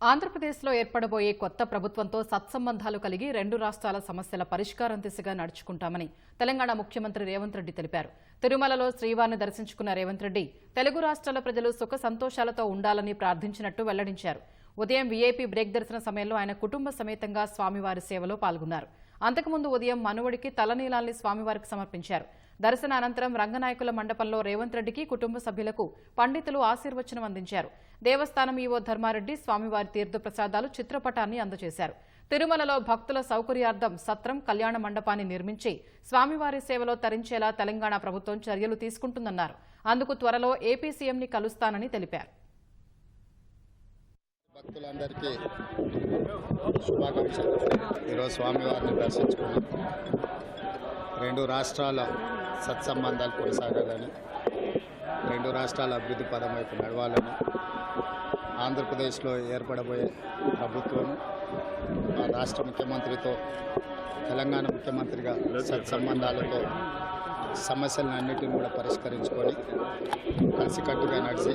ఆంధ్రప్రదేశ్లో ఏర్పడబోయే కొత్త ప్రభుత్వంతో సత్సంబంధాలు కలిగి రెండు రాష్ట్రాల సమస్యల పరిష్కారం దిశగా నడుచుకుంటామని తెలంగాణ ముఖ్యమంత్రి రేవంత్ రెడ్డి తెలిపారు. తిరుమలలో శ్రీవారిని దర్శించుకున్న రేవంత్ రెడ్డి తెలుగు రాష్ట్రాల ప్రజలు సుఖ సంతోషాలతో ఉండాలని ప్రార్థించినట్టు వెల్లడించారు. ఉదయం వీఐపీ బ్రేక్ దర్శన సమయంలో ఆయన కుటుంబ సమేతంగా స్వామివారి సేవలో పాల్గొన్నారు. అంతకుముందు ఉదయం మనువడికి తలనీలాల్ని స్వామివారికి సమర్పించారు. దర్శన అనంతరం రంగనాయకుల మండపంలో రేవంత్ రెడ్డికి కుటుంబ సభ్యులకు పండితులు ఆశీర్వచనం అందించారు. దేవస్థానం ఈవో ధర్మారెడ్డి స్వామివారి తీర్థప్రసాదాలు చిత్రపటాన్ని అందజేశారు. తిరుమలలో భక్తుల సౌకర్యార్థం సత్రం కళ్యాణ మండపాన్ని నిర్మించి స్వామివారి సేవలో తరించేలా తెలంగాణ ప్రభుత్వం చర్యలు తీసుకుంటుందన్నారు. అందుకు త్వరలో ఏపీ సీఎంని కలుస్తానని తెలిపారు. భక్తులందరికీ శుభాకాంక్షలు. ఈరోజు స్వామివారిని దర్శించుకున్నాం. రెండు రాష్ట్రాల సత్సంబంధాలు కొనసాగాలని రెండు రాష్ట్రాల అభివృద్ధి పదం వైపు నడవాలని ఆంధ్రప్రదేశ్లో ఏర్పడబోయే ప్రభుత్వం ఆ రాష్ట్ర ముఖ్యమంత్రితో తెలంగాణ ముఖ్యమంత్రిగా సత్సంబంధాలతో సమస్యలన్నిటిని కూడా పరిష్కరించుకొని కలిసికట్టుగా నడిచి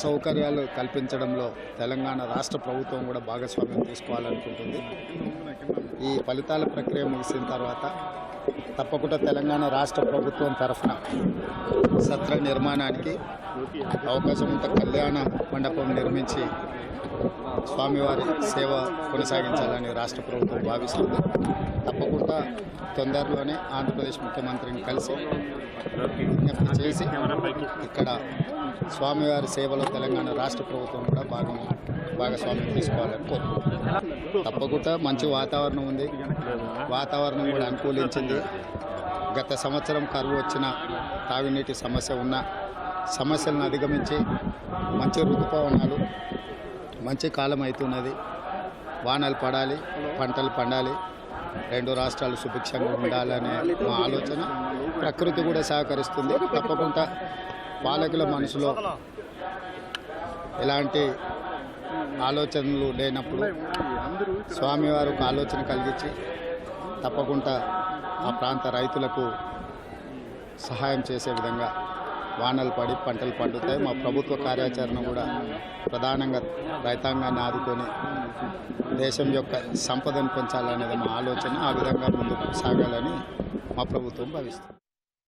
సౌకర్యాలు కల్పించడంలో తెలంగాణ రాష్ట్ర ప్రభుత్వం కూడా భాగస్వామ్యం తీసుకోవాలనుకుంటుంది. ఈ ఫలితాల ప్రక్రియ ముగిసిన తర్వాత తప్పకుండా తెలంగాణ రాష్ట్ర ప్రభుత్వం తరఫున సత్ర నిర్మాణానికి అవకాశం ఉంటే కళ్యాణ మండపం నిర్మించి స్వామివారి సేవ కొనసాగించాలని రాష్ట్ర ప్రభుత్వం భావిస్తుంది. తప్పకుండా తొందరలోనే ఆంధ్రప్రదేశ్ ముఖ్యమంత్రిని కలిసి విజ్ఞప్తి చేసి ఇక్కడ స్వామివారి సేవలో తెలంగాణ రాష్ట్ర ప్రభుత్వం కూడా భాగం భాగస్వామ్యం తీసుకోవాలని కోరుకుంటున్నాను తప్పకుండా మంచి వాతావరణం ఉంది. వాతావరణం కూడా అనుకూలించింది. గత సంవత్సరం కరువు వచ్చిన తాగునీటి సమస్య ఉన్న సమస్యలను అధిగమించి మంచి ఋతుపవనాలు మంచి కాలం అవుతున్నది. వానలు పడాలి పంటలు పండాలి. రెండు రాష్ట్రాలు సుభిక్షంగా ఉండాలనే మా ఆలోచన. ప్రకృతి కూడా సహకరిస్తుంది. తప్పకుండా పాలకుల మనసులో ఎలాంటి ఆలోచనలు లేనప్పుడు స్వామివారు ఒక ఆలోచన కలిగించి తప్పకుండా ఆ ప్రాంత రైతులకు సహాయం చేసే విధంగా వానలు పడి పంటలు పండుతాయి. మా ప్రభుత్వ కార్యాచరణ కూడా ప్రధానంగా రైతాంగాన్ని ఆదుకొని దేశం యొక్క సంపదను పెంచాలనేది మా ఆలోచన. ఆ విధంగా ముందుకు సాగాలని మా ప్రభుత్వం భావిస్తుంది.